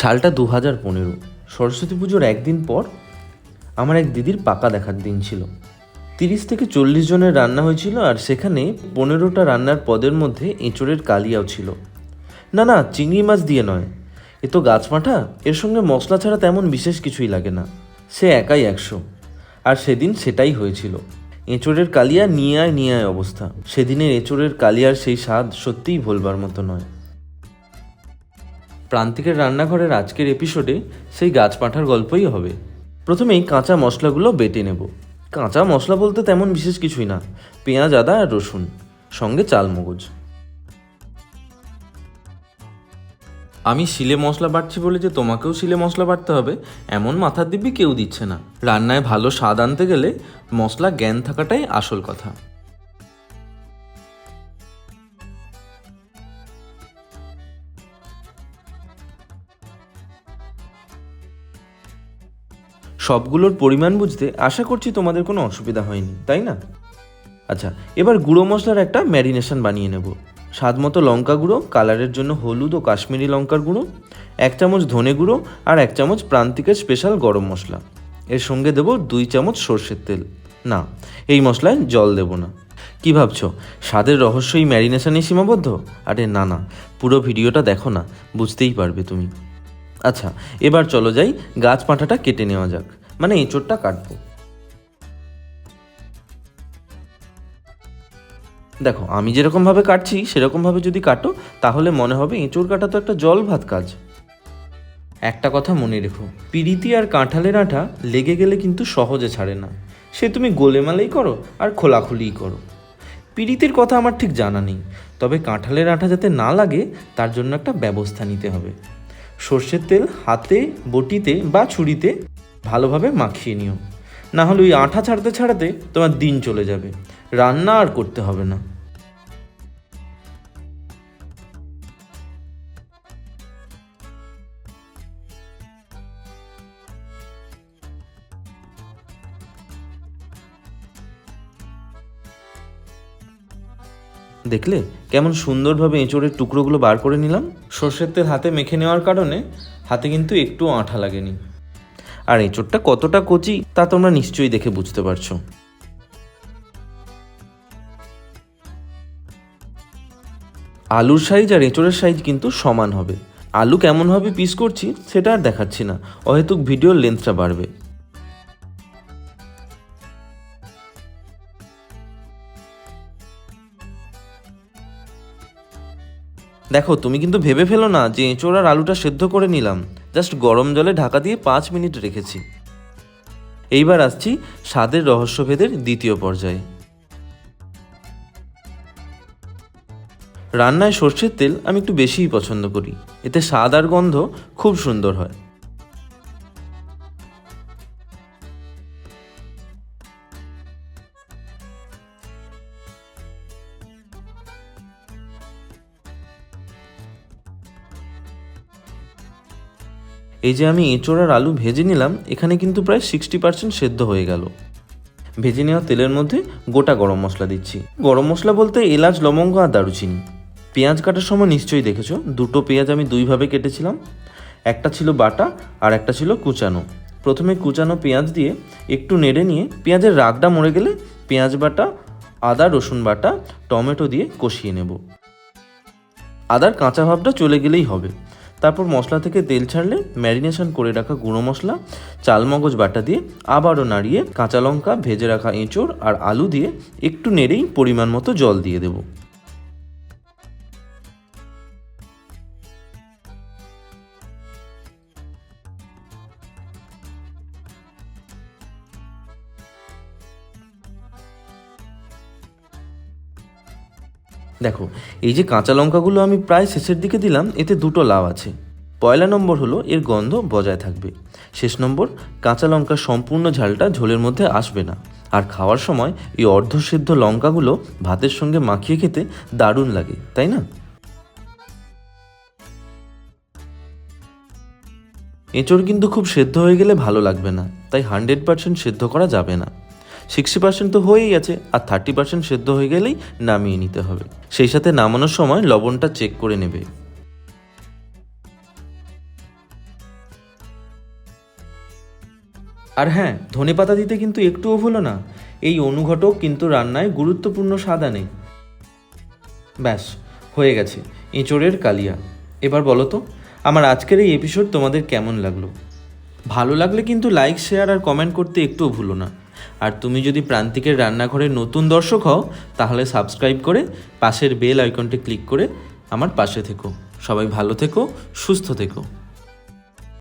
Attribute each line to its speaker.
Speaker 1: সালটা দু হাজার পনেরো। সরস্বতী পুজোর একদিন পর আমার এক দিদির পাকা দেখার দিন ছিল। তিরিশ থেকে চল্লিশ জনের রান্না হয়েছিল আর সেখানে পনেরোটা রান্নার পদের মধ্যে এঁচড়ের কালিয়াও ছিল। না না, চিংড়ি মাছ দিয়ে নয়। এ তো গাছমাঠা এর সঙ্গে মশলা ছাড়া তেমন বিশেষ কিছুই লাগে না। সে একাই একশো। আর সেদিন সেটাই হয়েছিল। এঁচড়ের কালিয়া নিয়ে আয় নিয়ে আয় অবস্থা। সেদিনের এঁচড়ের কালিয়ার সেই স্বাদ সত্যিই ভোলবার মতো নয়। প্রান্তিকের রান্নাঘরের আজকের এপিসোডে সেই গাছ পাঁঠার গল্পই হবে। প্রথমেই কাঁচা মশলাগুলো বেটে নেব। কাঁচা মশলা বলতে তেমন বিশেষ কিছুই না, পেঁয়াজ, আদা আর রসুন, সঙ্গে চাল মগজ আমি শিলে মশলা বাটছি বলে যে তোমাকেও শিলে মশলা বাটতে হবে, এমন মাথার দিব্যি কেউ দিচ্ছে না। রান্নায় ভালো স্বাদ আনতে গেলে মশলা জ্ঞান থাকাটাই আসল কথা। সবগুলোর পরিমাণ বুঝতে আশা করছি তোমাদের কোনো অসুবিধা হয়নি, তাই না? আচ্ছা এবার গুঁড়ো মশলার একটা ম্যারিনেশন বানিয়ে নেব। স্বাদ মতো লঙ্কা গুঁড়ো, কালারের জন্য হলুদ ও কাশ্মীরি লঙ্কার গুঁড়ো, এক চামচ ধনে গুঁড়ো আর এক চামচ প্রান্তিকের স্পেশাল গরম মশলা। এর সঙ্গে দেবো দুই চামচ সর্ষের তেল। না, এই মশলায় জল দেব না। কি ভাবছ? স্বাদের রহস্যই ম্যারিনেশনেই সীমাবদ্ধ? আরে না না, পুরো ভিডিওটা দেখো না, বুঝতেই পারবে তুমি। আচ্ছা এবার চলো যাই, গাছ পাঁঠাটা কেটে নেওয়া যাক। মানে এঁচোড়টা কাটবো। দেখো, আমি যেরকমভাবে কাটছি, সেরকমভাবে যদি কাটো, তাহলে মনে হবে এঁচোড় কাটা তো একটা জল ভাত কাজ। একটা কথা মনে রেখো, পিরিতি আর কাঁঠালের আঠা লেগে গেলে কিন্তু সহজে ছাড়ে না। সে তুমি গোলেমালেই করো আর খোলাখুলিই করো। পিরিতির কথা আমার ঠিক জানা নেই, তবে কাঁঠালের আঠা যাতে না লাগে, তার জন্য একটা ব্যবস্থা নিতে হবে। সর্ষের তেল হাতে, বটিতে বা ছুরিতে ভালোভাবে মাখিয়ে নিও। না হলে ওই আঠা ছাড়তে ছাড়াতে তোমার দিন চলে যাবে। রান্না আর করতে হবে না। দেখলে? কেমন সুন্দরভাবে এঁচড়ের টুকরোগুলো বার করে নিলাম। সর্ষের তেল হাতে মেখে নেওয়ার কারণে হাতে কিন্তু একটু আঠা লাগেনি। আর এঁচড়টা কতটা কচি, তা তোমরা নিশ্চয়ই দেখে বুঝতে পারছ। আলুর সাইজ আর এঁচড়ের সাইজ কিন্তু সমান হবে। আলু কেমনভাবে পিস করছি, সেটা আর দেখাচ্ছি না। অহেতুক ভিডিওর লেন্থটা বাড়বে। দেখো, তুমি কিন্তু ভেবে ফেলো না যে এঁচোড় আর আলুটা সেদ্ধ করে নিলাম। জাস্ট গরম জলে ঢাকা দিয়ে পাঁচ মিনিট রেখেছি। এইবার আসছি স্বাদের রহস্যভেদের দ্বিতীয় পর্যায়ে। রান্নায় সর্ষের তেল আমি একটু বেশিই পছন্দ করি। এতে স্বাদ আর গন্ধ খুব সুন্দর হয়। এই যে আমি এঁচোড় আর আলু ভেজে নিলাম, এখানে কিন্তু প্রায় সিক্সটি পার্সেন্ট সেদ্ধ হয়ে গেল। ভেজে নেওয়া তেলের মধ্যে গোটা গরম মশলা দিচ্ছি। গরম মশলা বলতে এলাচ, লবঙ্গ আর দারুচিনি। পেঁয়াজ কাটার সময় নিশ্চয়ই দেখেছ, দুটো পেঁয়াজ আমি দুইভাবে কেটেছিলাম। একটা ছিল বাটা আর একটা ছিল কুচানো। প্রথমে কুচানো পেঁয়াজ দিয়ে একটু নেড়ে নিয়ে পেঁয়াজের রাগটা মরে গেলে পেঁয়াজ বাটা, আদা, রসুন বাটা, টমেটো দিয়ে কষিয়ে নেব। আদার কাঁচা ভাবটা চলে গেলেই হবে। তারপর মশলা থেকে তেল ছাড়লে ম্যারিনেশন করে রাখা গুঁড়ো মশলা চালমগজ বাটা দিয়ে আবারও নাড়িয়ে কাঁচা লঙ্কা, ভেজে রাখা এঁচড় আর আলু দিয়ে একটু নেড়েই পরিমাণ মতো জল দিয়ে দেবো। দেখো, এই যে কাঁচা লঙ্কাগুলো আমি প্রায় শেষের দিকে দিলাম, এতে দুটো লাভ আছে। পয়লা নম্বর হলো এর গন্ধ বজায় থাকবে। শেষ নম্বর, কাঁচা লঙ্কার সম্পূর্ণ ঝালটা ঝোলের মধ্যে আসবে না। আর খাওয়ার সময় এই অর্ধসিদ্ধ লঙ্কাগুলো ভাতের সঙ্গে মাখিয়ে খেতে দারুণ লাগে, তাই না? এঁচড় কিন্তু খুব সেদ্ধ হয়ে গেলে ভালো লাগবে না, তাই হান্ড্রেড পার্সেন্ট সেদ্ধ করা যাবে না। সিক্সটি পার্সেন্ট তো হয়েই আছে, আর থার্টি পার্সেন্ট সেদ্ধ হয়ে গেলেই নামিয়ে নিতে হবে। সেই সাথে নামানোর সময় লবণটা চেক করে নেবে। আর হ্যাঁ ধনেপাতা দিতে কিন্তু একটুও ভুলো না। এই অনুঘটক কিন্তু রান্নায় গুরুত্বপূর্ণ স্বাদ আনে ব্যাস, হয়ে গেছে এঁচোড়ের কালিয়া। এবার বলো তো, আমার আজকের এই এপিসোড তোমাদের কেমন লাগল? ভালো লাগলে কিন্তু লাইক শেয়ার আর কমেন্ট করতে একটুও ভুলো না। আর তুমি যদি প্রান্তিকের রান্নাঘরের নতুন দর্শক হও, তাহলে সাবস্ক্রাইব করে পাশের বেল আইকনটি ক্লিক করে আমার পাশে থেকো। সবাই ভালো থেকো, সুস্থ থেকো।